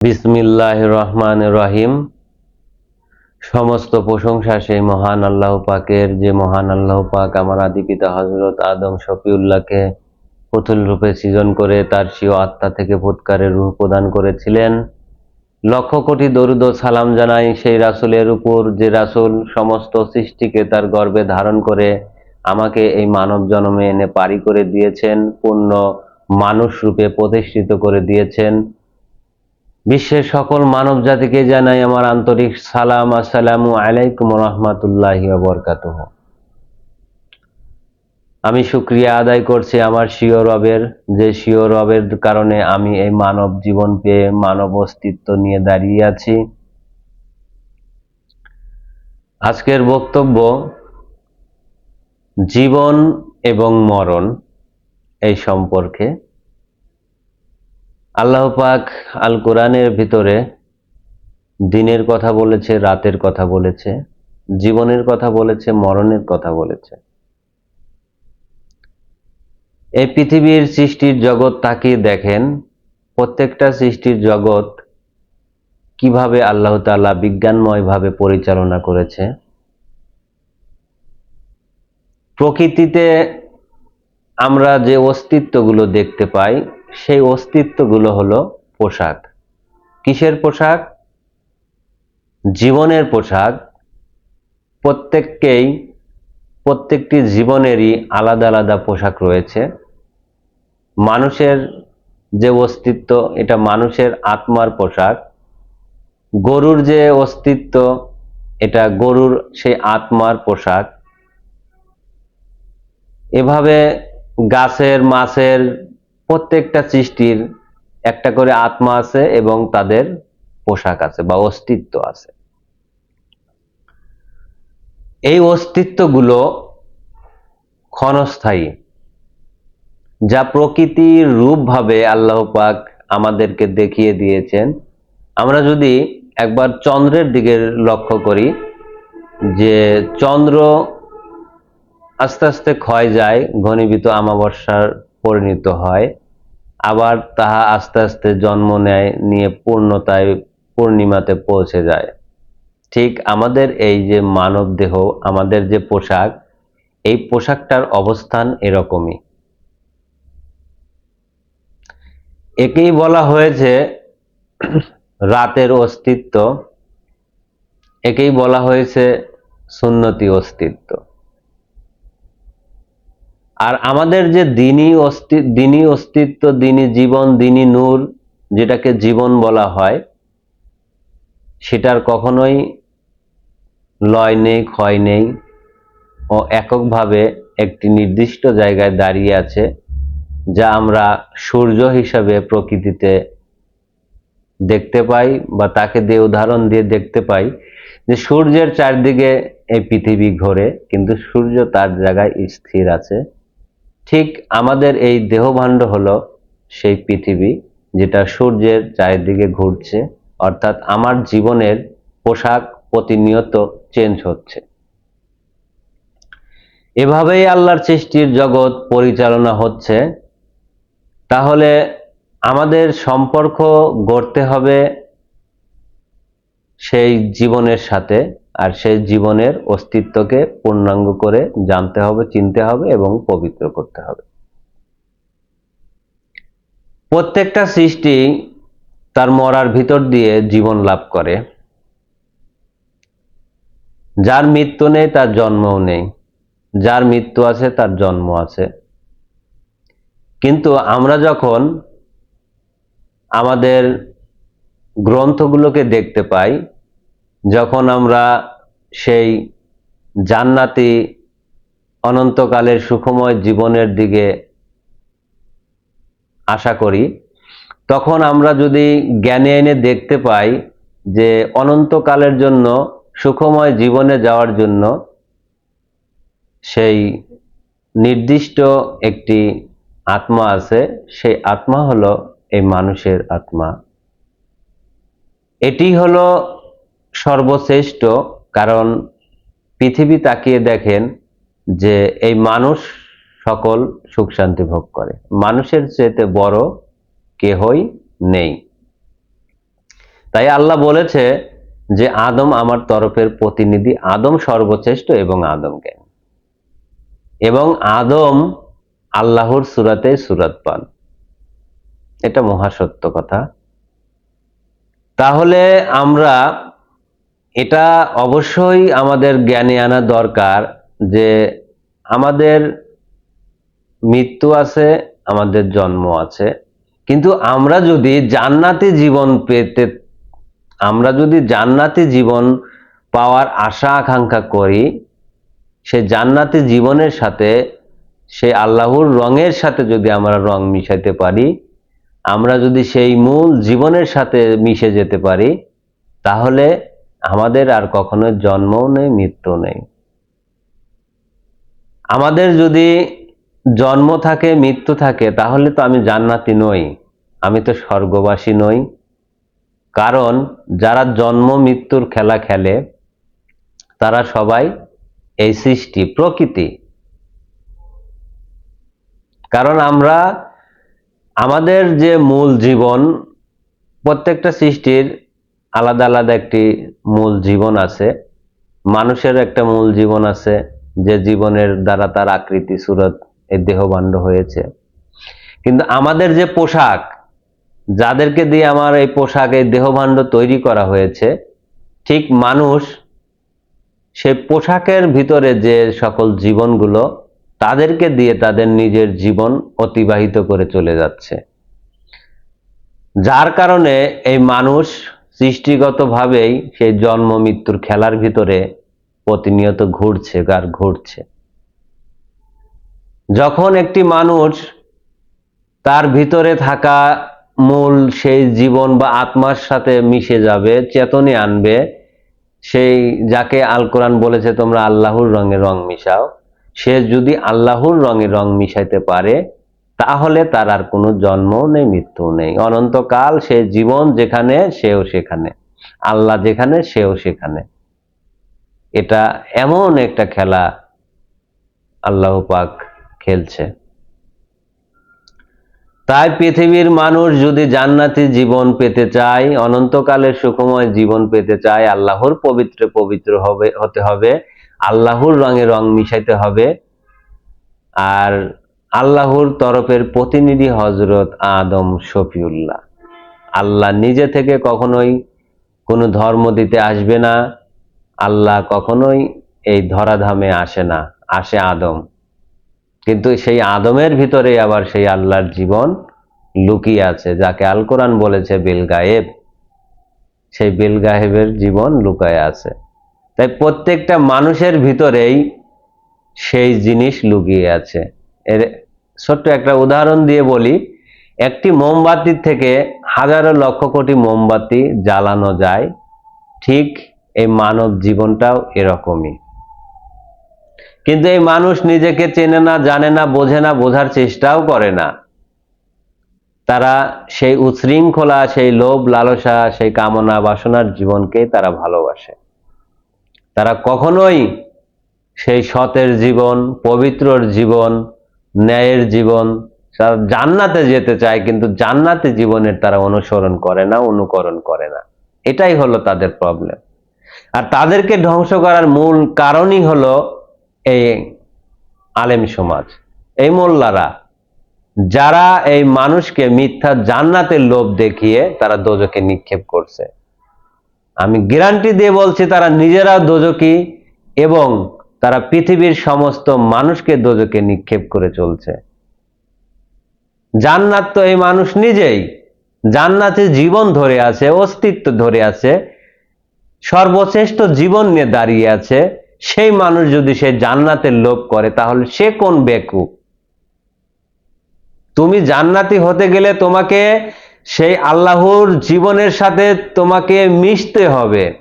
বিসমিল্লাহ রহমান রহিম সমস্ত প্রশংসা সেই মহান আল্লাহ পাকের, যে মহান আল্লাহ পাক আমার আদি পিতা হজরত আদম শফিউল্লাহকে পুতুল রূপে সৃজন করে তার স্বীয় আত্মা থেকে ফুৎকারের রূহ প্রদান করেছিলেন। লক্ষ কোটি দরুদ সালাম জানাই সেই রাসূলের উপর, যে রাসুল সমস্ত সৃষ্টিকে তার গর্বে ধারণ করে আমাকে এই মানব জন্মে এনে পারি করে দিয়েছেন, পূর্ণ মানুষ রূপে প্রতিষ্ঠিত করে দিয়েছেন। বিশ্বের সকল মানব জাতিকে জানাই আমার আন্তরিক সালাম, আসসালামু আলাইকুম রহমতুল্লাহি বরকাতুহ। আমি শুক্রিয়া আদায় করছি আমার শিও রবের, যে শিও রবের কারণে আমি এই মানব জীবন পেয়ে মানব অস্তিত্ব নিয়ে দাঁড়িয়ে আছি। আজকের বক্তব্য, জীবন এবং মরণ এই সম্পর্কে। আল্লাহ পাক আল কোরআনের ভিতরে দিনের কথা বলেছে, রাতের কথা বলেছে, জীবনের কথা বলেছে, মরণের কথা বলেছে। এই পৃথিবীর সৃষ্টির জগৎ তাকিয়ে দেখেন, প্রত্যেকটা সৃষ্টির জগৎ কীভাবে আল্লাহ তাআলা বিজ্ঞানময়ভাবে পরিচালনা করেছে। প্রকৃতিতে আমরা যে অস্তিত্বগুলো দেখতে পাই সেই অস্তিত্বগুলো হলো পোশাক। কিসের পোশাক? জীবনের পোশাক। প্রত্যেককেই, প্রত্যেকটি জীবনেরই আলাদা আলাদা পোশাক রয়েছে। মানুষের যে অস্তিত্ব, এটা মানুষের আত্মার পোশাক। গরুর যে অস্তিত্ব, এটা গরুর সেই আত্মার পোশাক। এভাবে গাছের, মাছের প্রত্যেকটা সৃষ্টির একটা করে আত্মা আছে এবং তাদের পোশাক আছে বা অস্তিত্ব আছে। এই অস্তিত্বগুলো ক্ষণস্থায়ী, যা প্রকৃতির রূপভাবে আল্লাহ পাক আমাদেরকে দেখিয়ে দিয়েছেন। আমরা যদি একবার চন্দ্রের দিকে লক্ষ্য করি, যে চন্দ্র আস্তে আস্তে ক্ষয় যায়, ঘনীভূত আমাবস্যার পরিণত হয়। আবার তাহা আস্তে আস্তে জন্ম নেয়, নিয়ে পূর্ণতায়, পূর্ণিমাতে পৌঁছে যায়। ঠিক আমাদের এই যে মানব দেহ, আমাদের যে পোশাক, এই পোশাকটার অবস্থান এরকমই। একেই বলা হয়েছে রাতের অস্তিত্ব, একেই বলা হয়েছে সুন্নতি অস্তিত্ব। আর আমাদের যে দিনই অস্তি দিনই অস্তিত্ব দিনই জীবন দিনই নূর, যেটাকে জীবন বলা হয়, সেটার কখনোই লয় নেই, ক্ষয় নেই, ও এককভাবে একটি নির্দিষ্ট জায়গায় দাঁড়িয়ে আছে, যা আমরা সূর্য হিসাবে প্রকৃতিতে দেখতে পাই বা তাকে দিয়ে উদাহরণ দিয়ে দেখতে পাই যে সূর্যের চারদিকে এই পৃথিবী ঘোরে, কিন্তু সূর্য তার জায়গায় স্থির আছে। ঠিক আমাদের এই দেহভাণ্ড হলো সেই পৃথিবী যেটা সূর্যের চারিদিকে ঘুরছে, অর্থাৎ আমার জীবনের পোশাক প্রতিনিয়ত চেঞ্জ হচ্ছে। এভাবেই আল্লাহর সৃষ্টির জগৎ পরিচালনা হচ্ছে। তাহলে আমাদের সম্পর্ক গড়তে হবে সেই জীবনের সাথে। আর সেই জীবনের অস্তিত্বকে পূর্ণাঙ্গ করে জানতে হবে, চিনতে হবে এবং পবিত্র করতে হবে। প্রত্যেকটা সৃষ্টি তার মরার ভিতর দিয়ে জীবন লাভ করে। যার মৃত্যু নেই, তার জন্মও নেই। যার মৃত্যু আছে, তার জন্ম আছে। কিন্তু আমরা যখন আমাদের গ্রন্থগুলোকে দেখতে পাই যখন আমরা সেই জান্নাতি অনন্তকালের সুখময় জীবনের দিকে আশা করি, তখন আমরা যদি জ্ঞানে এনে দেখতে পাই যে অনন্তকালের জন্য, সুখময় জীবনে যাওয়ার জন্য সেই নির্দিষ্ট একটি আত্মা আছে, সেই আত্মা হলো এই মানুষের আত্মা। এটি হলো সর্বশ্রেষ্ঠ, কারণ পৃথিবী তাকিয়ে দেখেন যে এই মানুষ সকল সুখ শান্তি ভোগ করে। মানুষের চেয়েতে বড় কেহই নেই। তাই আল্লাহ বলেছে যে, আদম আমার তরফের প্রতিনিধি। আদম সর্বশ্রেষ্ঠ এবং আদম জ্ঞান এবং আদম আল্লাহর সুরাতে সুরাত পান। এটা মহাসত্য কথা। তাহলে আমরা এটা অবশ্যই আমাদের জ্ঞানে আনা দরকার যে আমাদের মৃত্যু আছে, আমাদের জন্ম আছে। কিন্তু আমরা যদি জান্নাতি জীবন পেতে, আমরা যদি জান্নাতি জীবন পাওয়ার আশা, আকাঙ্ক্ষা করি, সে জান্নাতি জীবনের সাথে, সে আল্লাহর রঙের সাথে যদি আমরা রং মিশাইতে পারি, আমরা যদি সেই মূল জীবনের সাথে মিশে যেতে পারি, তাহলে আমাদের আর কখনো জন্মও নেই মৃত্যু নেই। আমাদের যদি জন্ম থাকে, মৃত্যু থাকে, তাহলে তো আমি জান্নাতি নই, আমি তো স্বর্গবাসী নই। কারণ যারা জন্ম, মৃত্যুর খেলা খেলে, তারা সবাই এই সৃষ্টি, প্রকৃতি। কারণ আমরা, আমাদের যে মূল জীবন, প্রত্যেকটা সৃষ্টির আলাদা আলাদা একটি মূল জীবন আছে। মানুষের একটা মূল জীবন আছে যে জীবনের দ্বারা তার আকৃতি, সুরত এই দেহভাণ্ড হয়েছে। কিন্তু আমাদের যে পোশাক, যাদেরকে দিয়ে আমার এই পোশাক, এই দেহভাণ্ড তৈরি করা হয়েছে, ঠিক মানুষ সে পোশাকের ভিতরে যে সকল জীবনগুলো, তাদেরকে দিয়ে তাদের নিজের জীবন অতিবাহিত করে চলে যাচ্ছে। যার কারণে এই মানুষ সৃষ্টিগতভাবেই সেই জন্ম, মৃত্যুর খেলার ভিতরে প্রতিনিয়ত ঘুরছে আর ঘুরছে। যখন একটি মানুষ তার ভিতরে থাকা মূল সেই জীবন বা আত্মার সাথে মিশে যাবে, চেতনে আনবে, সেই যাকে আল কোরআন বলেছে, তোমরা আল্লাহর রঙে রং মিশাও। সে যদি আল্লাহর রঙে রং মিশাইতে পারে তাহলে তার আর কোনো জন্ম নেই, মৃত্যু নেই। অনন্তকাল সে জীবন যেখানে, সেও সেখানে। আল্লাহ যেখানে, সেও সেখানে। এটা এমন একটা খেলা আল্লাহ পাক খেলছে। তাই পৃথিবীর মানুষ যদি জান্নাতি জীবন পেতে চায়, অনন্তকালের সুখময় জীবন পেতে চায়, আল্লাহর পবিত্র পবিত্র হবে, হতে হবে, আল্লাহর রঙে রং মিশাইতে হবে। আর আল্লাহর তরফের প্রতিনিধি হজরত আদম শফিউল্লাহ। আল্লাহ নিজে থেকে কখনোই কোনো ধর্ম দিতে আসবে না। আল্লাহ কখনোই এই ধরাধামে আসে না, আসে আদম। কিন্তু সেই আদমের ভিতরে আবার সেই আল্লাহর জীবন লুকিয়ে আছে, যাকে আল কোরআন বলেছে বিল গায়েব। সেই বিল গায়েবের জীবন লুকায় আছে। তাই প্রত্যেকটা মানুষের ভিতরেই সেই জিনিস লুকিয়ে আছে। এর ছোট্ট একটা উদাহরণ দিয়ে বলি, একটি মোমবাতির থেকে হাজারো লক্ষ কোটি মোমবাতি জ্বালানো যায়, ঠিক এই মানব জীবনটাও এরকমই। কিন্তু এই মানুষ নিজেকে চেনে না, জানে না, বোঝে না, বোঝার চেষ্টাও করে না। তারা সেই উচ্ছৃঙ্খলা, সেই লোভ, লালসা, সেই কামনা, বাসনার জীবনকে তারা ভালোবাসে। তারা কখনোই সেই সতের জীবন, পবিত্রর জীবন ন্যায়ের জীবন জান্নাতে যেতে চায়, কিন্তু জান্নাতে জীবনের তারা অনুসরণ করে না, অনুকরণ করে না। এটাই হলো তাদের প্রবলেম আর তাদেরকে ধ্বংস করার মূল কারণই হলো এই আলেম সমাজ, এই মোল্লারা। যারা এই মানুষকে মিথ্যা জান্নাতের লোভ দেখিয়ে তারা দোজকে নিক্ষেপ করছে। আমি গ্যারান্টি দিয়ে বলছি, তারা নিজেরা দোজকি এবং তারা পৃথিবীর সমস্ত মানুষকে দোজকে নিক্ষেপ করে চলছে। জান্নাত তো এই মানুষ নিজেই। জান্নাতে জীবন ধরে আছে, অস্তিত্ব ধরে আছে, সর্বশ্রেষ্ঠ জীবন নিয়ে দাঁড়িয়ে আছে। সেই মানুষ যদি সে জান্নাতের লোভ করে, তাহলে সে কোন বেকুব? তুমি জান্নাতি হতে গেলে তোমাকে সেই আল্লাহর জীবনের সাথে তোমাকে মিশতে হবে।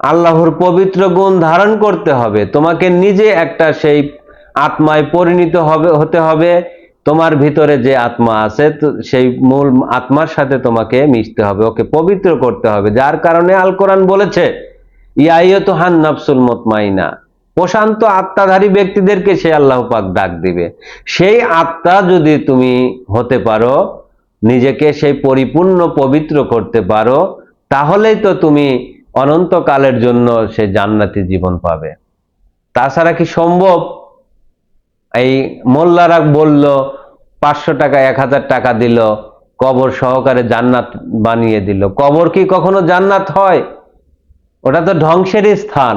আল্লাহর পবিত্র গুণ ধারণ করতে হবে। তোমাকে নিজে একটা সেই আত্মায় পরিণত হবে, হতে হবে। তোমার ভিতরে যে আত্মা আছে, তো সেই মূল আত্মার সাথে তোমাকে মিশতে হবে, ওকে পবিত্র করতে হবে। যার কারণে আল কোরআন বলেছে ইয়াইয়ত হান নফসুল মতমাইনা প্রশান্ত আত্মাধারী ব্যক্তিদেরকে সে আল্লাহ পাক ডাক দিবে। সেই আত্মা যদি তুমি হতে পারো, নিজেকে সেই পরিপূর্ণ পবিত্র করতে পারো, তাহলেই তো তুমি অনন্তকালের জন্য সে জান্নাতি জীবন পাবে। তাছাড়া কি সম্ভব? এই মোল্লারা বলল, পাঁচশো টাকা, এক হাজার টাকা দিল, কবর সহকারে জান্নাত বানিয়ে দিল। কবর কি কখনো জান্নাত হয়? ওটা তো ধ্বংসেরই স্থান।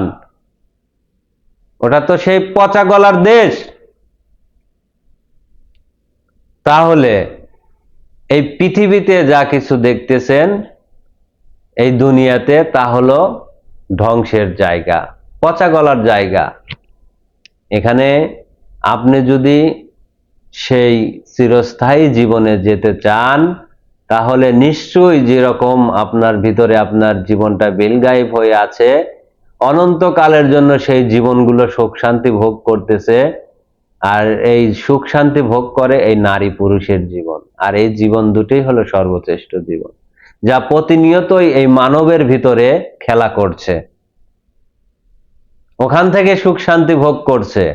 ওটা তো সেই পচা গলার দেশ। তাহলে এই পৃথিবীতে যা কিছু দেখতেছেন এই দুনিয়াতে তা হলো ধ্বংসের জায়গা, পচা গলার জায়গা। এখানে আপনি যদি সেই চিরস্থায়ী জীবনে যেতে চান, তাহলে নিশ্চয়ই যেরকম আপনার ভিতরে আপনার জীবনটা বেলগায়েব হয়ে আছে, অনন্তকালের জন্য সেই জীবনগুলো সুখ শান্তি ভোগ করতেছে, আর এই সুখ শান্তি ভোগ করে এই নারী পুরুষের জীবন। আর এই জীবন দুটোই হলো সর্বশ্রেষ্ঠ জীবন। যা প্রতিনিয়তই এই মানবের ভিতরে খেলা করছে। ওখান থেকে সুখ শান্তি ভোগ করছে।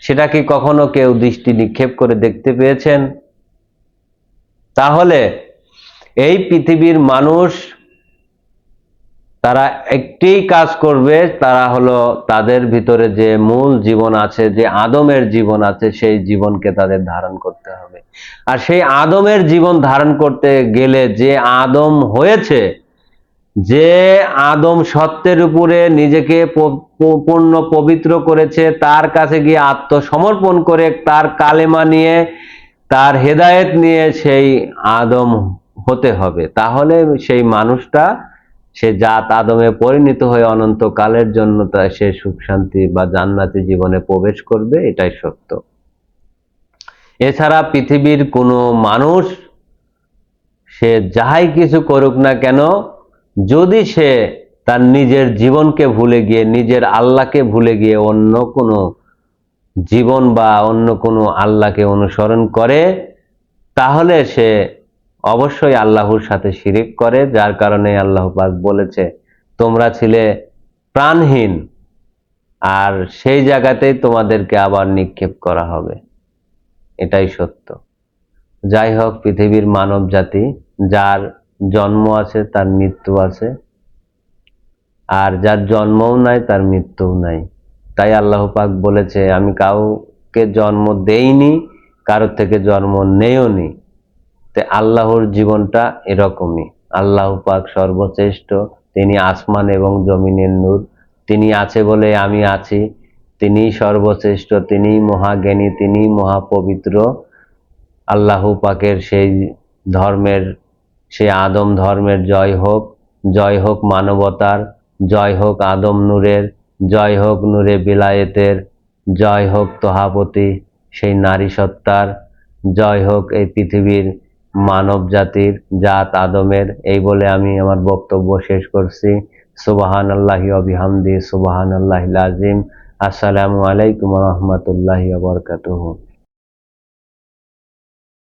সেটা কি কখনো কেউ দৃষ্টি নিক্ষেপ করে দেখতে পেয়েছেন? তাহলে এই পৃথিবীর মানুষ তারা একটি কাজ করবে, তারা হলো তাদের ভিতরে যে মূল জীবন আছে, যে আদমের জীবন আছে, সেই জীবনকে তাদের ধারণ করতে হবে। আর সেই আদমের জীবন ধারণ করতে গেলে যে আদম হয়েছে, যে আদম সত্যের উপরে নিজেকে পূর্ণ পবিত্র করেছে, তার কাছে গিয়ে আত্মসমর্পণ করে, তার কালেমা নিয়ে, তার হেদায়েত নিয়ে সেই আদম হতে হবে। তাহলে সেই মানুষটা সে জাত আদমে পরিণত হয়ে অনন্তকালের জন্য সে সুখ, শান্তি বা জান্নাতি জীবনে প্রবেশ করবে, এটাই সত্য। এছাড়া পৃথিবীর কোনো মানুষ সে যাহাই কিছু করুক না কেন, যদি সে তার নিজের জীবনকে ভুলে গিয়ে, নিজের আল্লাহকে ভুলে গিয়ে অন্য কোনো জীবন বা অন্য কোনো আল্লাহকে অনুসরণ করে, তাহলে সে অবশ্যই আল্লাহর সাথে শিরিক করে, যার কারণে আল্লাহ পাক বলেছে, তোমরা ছিলে প্রাণহীন, আর সেই জায়গাতেই তোমাদেরকে আবার নিক্ষেপ করা হবে। এটাই সত্য। যাই হোক, পৃথিবীর মানব জাতি, যার জন্ম আছে, তার মৃত্যু আছে, আর যার জন্মও নাই, তার মৃত্যুও নাই। তাই আল্লাহ পাক বলেছে, আমি কাউকে জন্ম দেইনি, কারোর থেকে জন্ম নেও নি তে আল্লাহর জীবনটা এরকমই। আল্লাহ পাক সর্বশ্রেষ্ঠ, তিনি আসমান এবং জমিনের নূর। তিনি আছে বলে আমি আছি, তিনি সর্বশ্রেষ্ঠ, তিনি মহাজ্ঞানী, তিনি মহাপবিত্র। আল্লাহ পাকের সেই ধর্মের, সেই আদম ধর্মের জয় হোক জয় হোক মানবতার, জয় হোক আদম নূরের, জয় হোক নূরে বিলায়েতের, জয় হোক তহাপতি, সেই নারী সত্তার, জয় হোক এই পৃথিবীর মানব জাতির জাত আদমের, এই বলে আমি আমার বক্তব্য শেষ করছি। সুবাহান আল্লাহি অবিহামদি সুবাহান আল্লাহ আজিম আসসালামু আলাইকুম রহমতুল্লাহ বরকাতুহ।